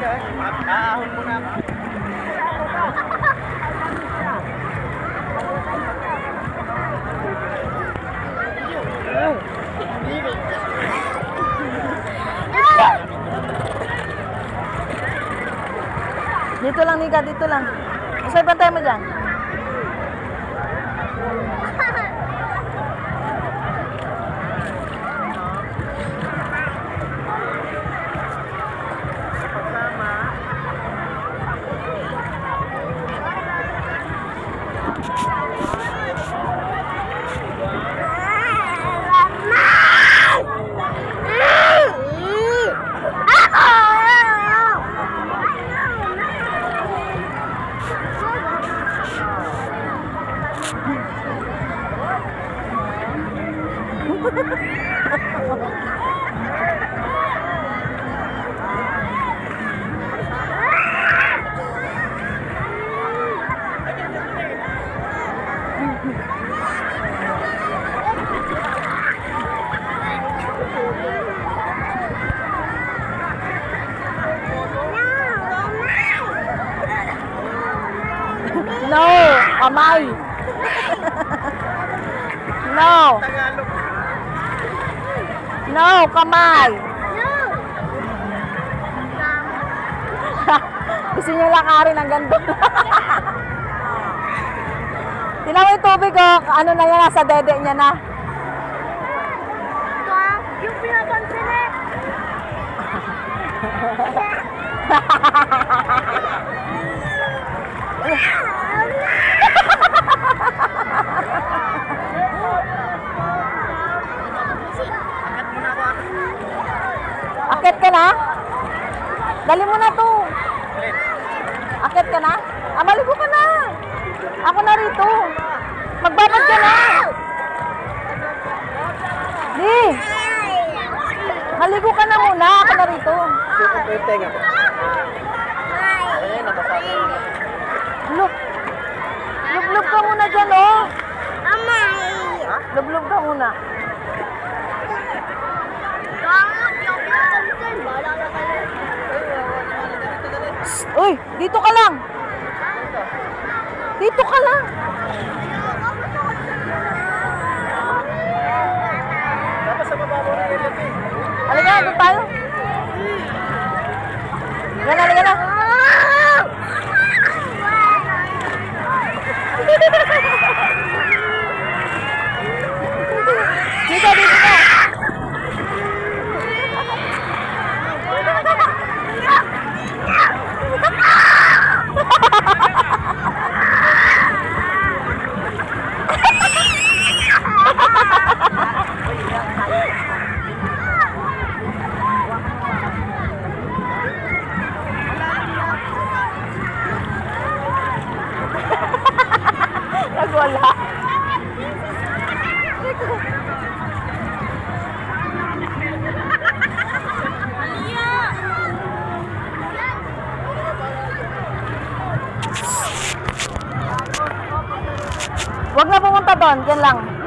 Aahon mo na ako. Dito lang, Nika, dito lang. Masay bantay mo dyan. No, kamay. no, No, kamay. Gusto niyo lakarin ang ganito. Tinan mo yung tubig oh. Ano na yan, nasa dede niya na. Yung pinapansin eh. Angat mo na ako. Akit ka na? Dali mo na to. Akit ka na? Ah, maligo ka na. Ako na rito. Magbabad ka na. Di. Maligo ka na muna. Ako na rito. Look. Lublog ka muna dyan, oh. Amay. Lublog ka muna. Bakit yung pinapansin? Wala na kayo. Uy, dito ka lang. Dito ka lang. Dapat sa baba mo rin yung eh. Halika, doon tayo. Halika na, halika na. Dito, dito ka. Nagwala. Huwag na pumunta doon, yan lang.